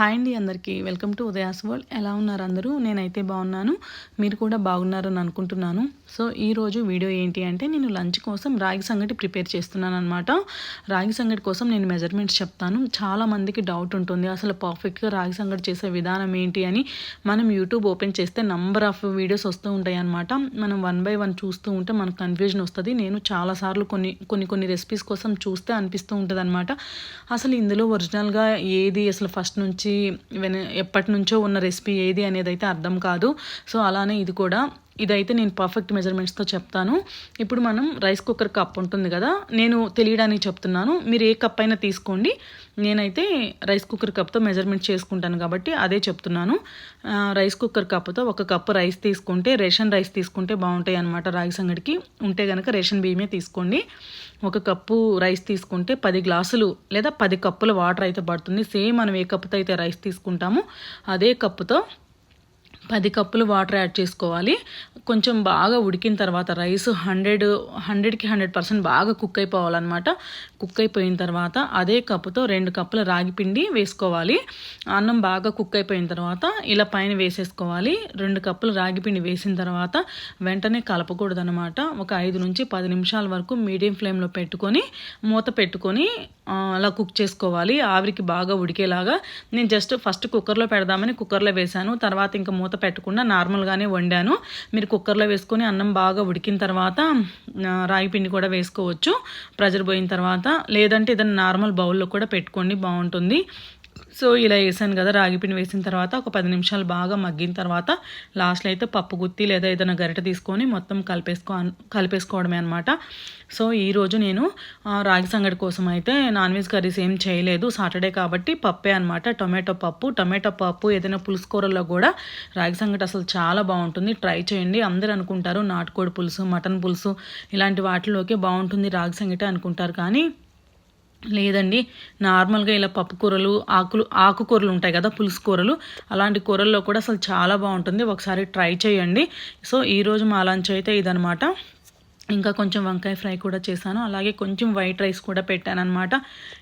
Hi అండి అందరికీ. Welcome to Udaya's world. ఎలా ఉన్నారు అందరూ? నేనైతే బాగున్నాను. మీరు కూడా బాగున్నారని అనుకుంటున్నాను. సో ఈరోజు వీడియో ఏంటి అంటే నేను లంచ్ కోసం రాగి సంగటి ప్రిపేర్ చేస్తున్నాను అనమాట రాగి సంగటి కోసం నేను మెజర్మెంట్స్ చెప్తాను. చాలామందికి డౌట్ ఉంటుంది అసలు పర్ఫెక్ట్గా రాగి సంగటి చేసే విధానం ఏంటి అని. మనం యూట్యూబ్ ఓపెన్ చేస్తే నంబర్ ఆఫ్ వీడియోస్ వస్తూ ఉంటాయి అనమాట మనం వన్ బై వన్ చూస్తూ ఉంటే మనకు కన్ఫ్యూజన్ వస్తుంది. నేను చాలాసార్లు కొన్ని కొన్ని కొన్ని రెసిపీస్ కోసం చూస్తే అనిపిస్తూ ఉంటుంది అనమాట అసలు ఇందులో ఒరిజినల్గా ఏది? అసలు ఫస్ట్ నుంచి వెన ఎప్పటి నుంచో ఉన్న రెసిపీ ఏది అనేది అయితే అర్థం కాదు. సో అలానే ఇది కూడా ఇదైతే నేను పర్ఫెక్ట్ మెజర్మెంట్స్తో చెప్తాను. ఇప్పుడు మనం రైస్ కుక్కర్ కప్ ఉంటుంది కదా నేను తెలియడానికి చెప్తున్నాను. మీరు ఏ కప్ అయినా తీసుకోండి. నేనైతే రైస్ కుక్కర్ కప్తో మెజర్మెంట్ చేసుకుంటాను కాబట్టి అదే చెప్తున్నాను. రైస్ కుక్కర్ కప్తో ఒక కప్పు రైస్ తీసుకుంటే రేషన్ రైస్ తీసుకుంటే బాగుంటాయి అనమాట రాగి సంగడికి ఉంటే కనుక రేషన్ బియ్యమే తీసుకోండి. ఒక కప్పు రైస్ తీసుకుంటే పది గ్లాసులు లేదా పది కప్పుల వాటర్ అయితే పడుతుంది. సేమ్ మనం ఏ కప్పుతో అయితే రైస్ తీసుకుంటామో అదే కప్పుతో పది కప్పులు వాటర్ యాడ్ చేసుకోవాలి. కొంచెం బాగా ఉడికిన తర్వాత రైస్ హండ్రెడ్ హండ్రెడ్కి హండ్రెడ్ పర్సెంట్ బాగా కుక్ అయిపోవాలన్నమాట. కుక్ అయిపోయిన తర్వాత అదే కప్పుతో రెండు కప్పుల రాగి పిండి వేసుకోవాలి. అన్నం బాగా కుక్ అయిపోయిన తర్వాత ఇలా పైన వేసేసుకోవాలి. రెండు కప్పులు రాగి పిండి వేసిన తర్వాత వెంటనే కలపకూడదు అనమాట ఒక ఐదు నుంచి పది నిమిషాల వరకు మీడియం ఫ్లేమ్లో పెట్టుకొని మూత పెట్టుకొని అలా కుక్ చేసుకోవాలి. ఆవిరికి బాగా ఉడికేలాగా నేను జస్ట్ ఫస్ట్ కుక్కర్లో పెడదామని కుక్కర్లో వేశాను. తర్వాత ఇంకా మూత పెట్టకుండా నార్మల్గానే వండాను. మీరు కుక్కర్లో వేసుకొని అన్నం బాగా ఉడికిన తర్వాత రాగి పిండి కూడా వేసుకోవచ్చు. ప్రెజర్ పోయిన తర్వాత లేదంటే ఏదైనా నార్మల్ బౌల్లో కూడా పెట్టుకోండి బాగుంటుంది. సో ఇలా వేసాను కదా రాగిపిండి వేసిన తర్వాత ఒక పది నిమిషాలు బాగా మగ్గిన తర్వాత లాస్ట్లో అయితే పప్పు గుత్తి లేదా ఏదైనా గరిట తీసుకొని మొత్తం కలిపేసుకో కలిపేసుకోవడమే అనమాట సో ఈరోజు నేను రాగి సంగటి కోసం అయితే నాన్ వెజ్ కర్రీస్ ఏం చేయలేదు. సాటర్డే కాబట్టి పప్పే అనమాట టొమాటో పప్పు టొమాటో పప్పు ఏదైనా పులుసు కూరల్లో కూడా రాగి సంగటి అసలు చాలా బాగుంటుంది. ట్రై చేయండి. అందరూ అనుకుంటారు నాటుకోడి పులుసు మటన్ పులుసు ఇలాంటి వాటిలోకి బాగుంటుంది రాగి సంగటి అనుకుంటారు కానీ లేదండి. నార్మల్గా ఇలా పప్పు కూరలు ఆకులు ఆకుకూరలు ఉంటాయి కదా పులుసు కూరలు. అలాంటి కూరల్లో కూడా అసలు చాలా బాగుంటుంది. ఒకసారి ట్రై చేయండి. సో ఈరోజు మా లంచ్ అయితే ఇదనమాట ఇంకా కొంచెం వంకాయ ఫ్రై కూడా చేశాను. అలాగే కొంచెం వైట్ రైస్ కూడా పెట్టాను అనమాట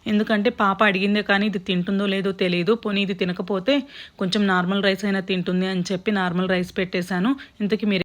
ఎందుకంటే పాప అడిగిందే కానీ ఇది తింటుందో లేదో తెలియదు పోనీ ఇది తినకపోతే కొంచెం నార్మల్ రైస్ అయినా తింటుంది అని చెప్పి నార్మల్ రైస్ పెట్టేశాను. ఇంతకీ మీరు